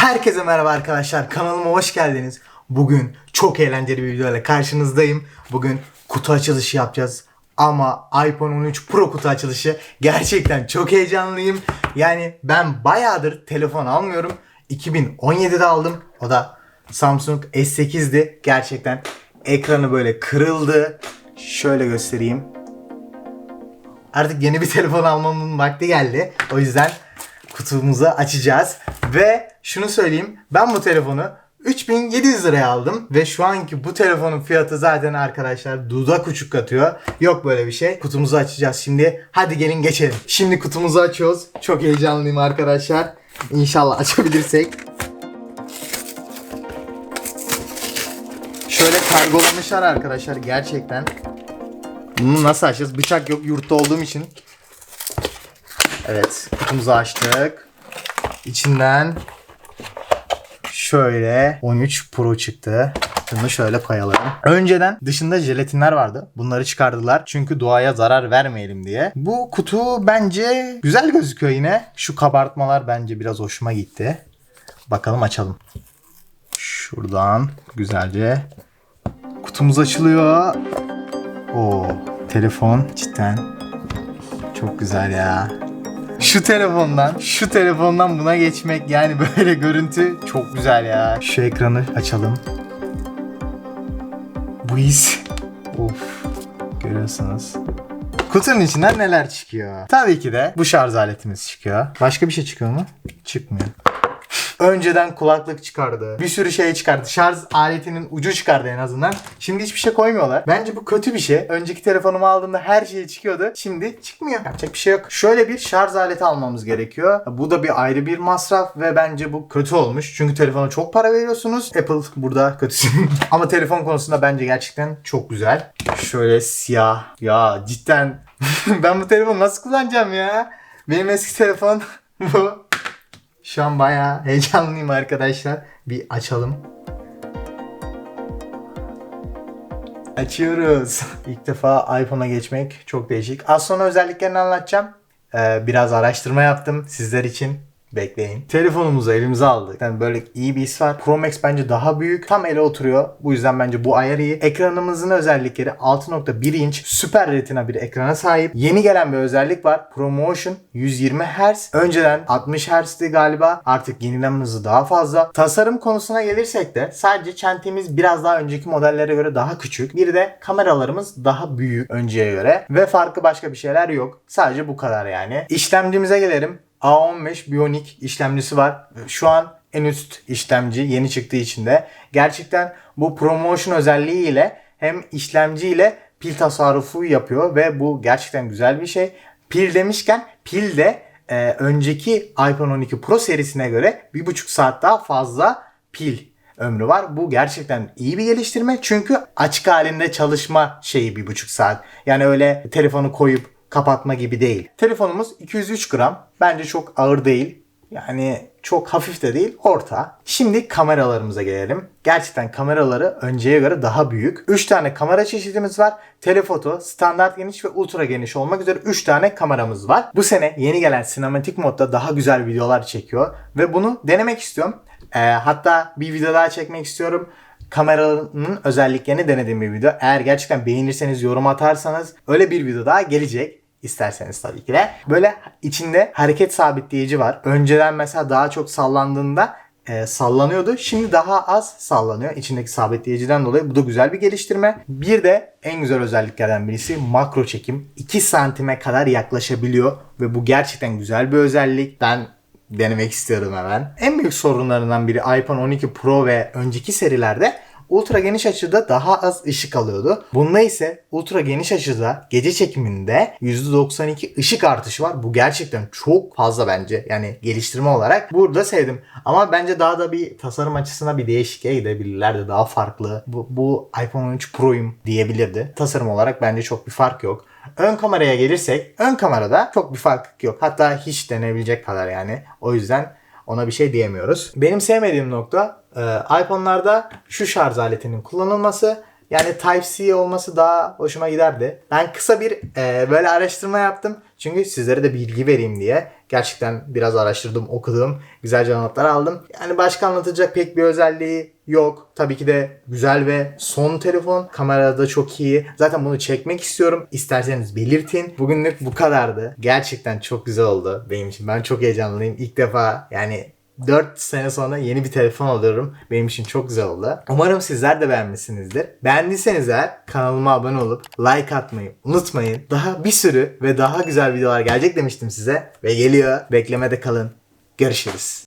Herkese merhaba arkadaşlar. Kanalıma hoş geldiniz. Bugün çok eğlenceli bir videoyla karşınızdayım. Bugün kutu açılışı yapacağız. Ama iPhone 13 Pro kutu açılışı gerçekten çok heyecanlıyım. Yani ben bayağıdır telefon almıyorum. 2017'de aldım. O da Samsung S8'di. Gerçekten ekranı böyle kırıldı. Şöyle göstereyim. Artık yeni bir telefon almamın vakti geldi. O yüzden kutumuzu açacağız. Ve şunu söyleyeyim. Ben bu telefonu 3700 liraya aldım ve şu anki bu telefonun fiyatı zaten arkadaşlar dudak uçuk katıyor. Yok böyle bir şey. Kutumuzu açacağız şimdi. Hadi gelin geçelim. Şimdi kutumuzu açıyoruz. Çok heyecanlıyım arkadaşlar. İnşallah açabilirsek. Şöyle kargolamışlar arkadaşlar gerçekten. Bunu nasıl açacağız? Bıçak yok yurtta olduğum için. Evet kutumuzu açtık. İçinden şöyle 13 Pro çıktı. Bunu şöyle koyalım. Önceden dışında jelatinler vardı. Bunları çıkardılar. Çünkü doğaya zarar vermeyelim diye. Bu kutu bence güzel gözüküyor yine. Şu kabartmalar bence biraz hoşuma gitti. Bakalım açalım. Şuradan güzelce kutumuz açılıyor. O telefon cidden çok güzel ya. Şu telefondan, şu telefondan buna geçmek yani böyle görüntü çok güzel ya. Şu ekranı açalım. Bu his. Of. Görüyorsunuz. Kutunun içinden neler çıkıyor? Tabii ki de bu şarj aletimiz çıkıyor. Başka bir şey çıkıyor mu? Çıkmıyor. Önceden kulaklık çıkardı. Bir sürü şey çıkardı. Şarj aletinin ucu çıkardı en azından. Şimdi hiçbir şey koymuyorlar. Bence bu kötü bir şey. Önceki telefonumu aldığımda her şey çıkıyordu. Şimdi çıkmıyor. Yapacak bir şey yok. Şöyle bir şarj aleti almamız gerekiyor. Bu da bir ayrı bir masraf ve bence bu kötü olmuş. Çünkü telefona çok para veriyorsunuz. Apple burada kötü. Ama telefon konusunda bence gerçekten çok güzel. Şöyle siyah. Ya cidden ben bu telefonu nasıl kullanacağım ya? Benim eski telefon bu. Şu an bayağı heyecanlıyım arkadaşlar. Bir açalım. Açıyoruz. İlk defa iPhone'a geçmek çok değişik. Az sonra özelliklerini anlatacağım. Ee, biraz araştırma yaptım sizler için. Bekleyin. Telefonumuzu elimize aldık. Yani böyle iyi bir his var. Pro Max bence daha büyük. Tam ele oturuyor. Bu yüzden bence bu ayar iyi. Ekranımızın özellikleri 6.1 inç süper retina bir ekrana sahip. Yeni gelen bir özellik var. ProMotion 120 Hz. Önceden 60 Hz'ti galiba. Artık yenileme hızı daha fazla. Tasarım konusuna gelirsek de sadece çentemiz biraz daha önceki modellere göre daha küçük. Bir de kameralarımız daha büyük önceye göre. Ve farklı başka bir şeyler yok. Sadece bu kadar yani. İşlemcimize gelelim. A15 Bionic işlemcisi var. Şu an en üst işlemci yeni çıktığı için de gerçekten bu promotion özelliğiyle hem işlemciyle pil tasarrufu yapıyor ve bu gerçekten güzel bir şey. Pil demişken pil de e, önceki iPhone 12 Pro serisine göre 1,5 saat daha fazla pil ömrü var. Bu gerçekten iyi bir geliştirme. Çünkü açık halinde çalışma şeyi 1,5 saat. Yani öyle telefonu koyup kapatma gibi değil. Telefonumuz 203 gram. Bence çok ağır değil. Yani çok hafif de değil, orta. Şimdi kameralarımıza gelelim. Gerçekten kameraları önceye göre daha büyük. 3 tane kamera çeşidimiz var. Telefoto, standart geniş ve ultra geniş olmak üzere 3 tane kameramız var. Bu sene yeni gelen sinematik modda daha güzel videolar çekiyor ve bunu denemek istiyorum. Ee, hatta bir video daha çekmek istiyorum kameranın özelliklerini denediğim bir video. Eğer gerçekten beğenirseniz yorum atarsanız öyle bir video daha gelecek. İsterseniz tabii ki de. Böyle içinde hareket sabitleyici var. Önceden mesela daha çok sallandığında e, sallanıyordu. Şimdi daha az sallanıyor. İçindeki sabitleyiciden dolayı. Bu da güzel bir geliştirme. Bir de en güzel özelliklerden birisi makro çekim. 2 santime kadar yaklaşabiliyor. Ve bu gerçekten güzel bir özellik. Ben denemek istiyorum hemen. En büyük sorunlarından biri iPhone 12 Pro ve önceki serilerde ultra geniş açıda daha az ışık alıyordu. Bunda ise ultra geniş açıda gece çekiminde %92 ışık artışı var. Bu gerçekten çok fazla bence. Yani geliştirme olarak. Burada sevdim. Ama bence daha da bir tasarım açısına bir değişikliğe gidebilirlerdi. Daha farklı. Bu, bu iPhone 13 Pro'yum diyebilirdi. Tasarım olarak bence çok bir fark yok. Ön kameraya gelirsek ön kamerada çok bir fark yok. Hatta hiç denebilecek kadar yani. O yüzden ona bir şey diyemiyoruz. Benim sevmediğim nokta e, iPhone'larda şu şarj aletinin kullanılması. Yani Type-C olması daha hoşuma giderdi. Ben kısa bir e, böyle araştırma yaptım. Çünkü sizlere de bilgi vereyim diye. Gerçekten biraz araştırdım, okudum. Güzelce notlar aldım. Yani başka anlatacak pek bir özelliği yok. Tabii ki de güzel ve son telefon. Kamerada da çok iyi. Zaten bunu çekmek istiyorum. İsterseniz belirtin. Bugünlük bu kadardı. Gerçekten çok güzel oldu benim için. Ben çok heyecanlıyım. İlk defa yani 4 sene sonra yeni bir telefon alıyorum. Benim için çok güzel oldu. Umarım sizler de beğenmişsinizdir. Beğendiyseniz eğer kanalıma abone olup like atmayı unutmayın. Daha bir sürü ve daha güzel videolar gelecek demiştim size. Ve geliyor. Beklemede kalın. Görüşürüz.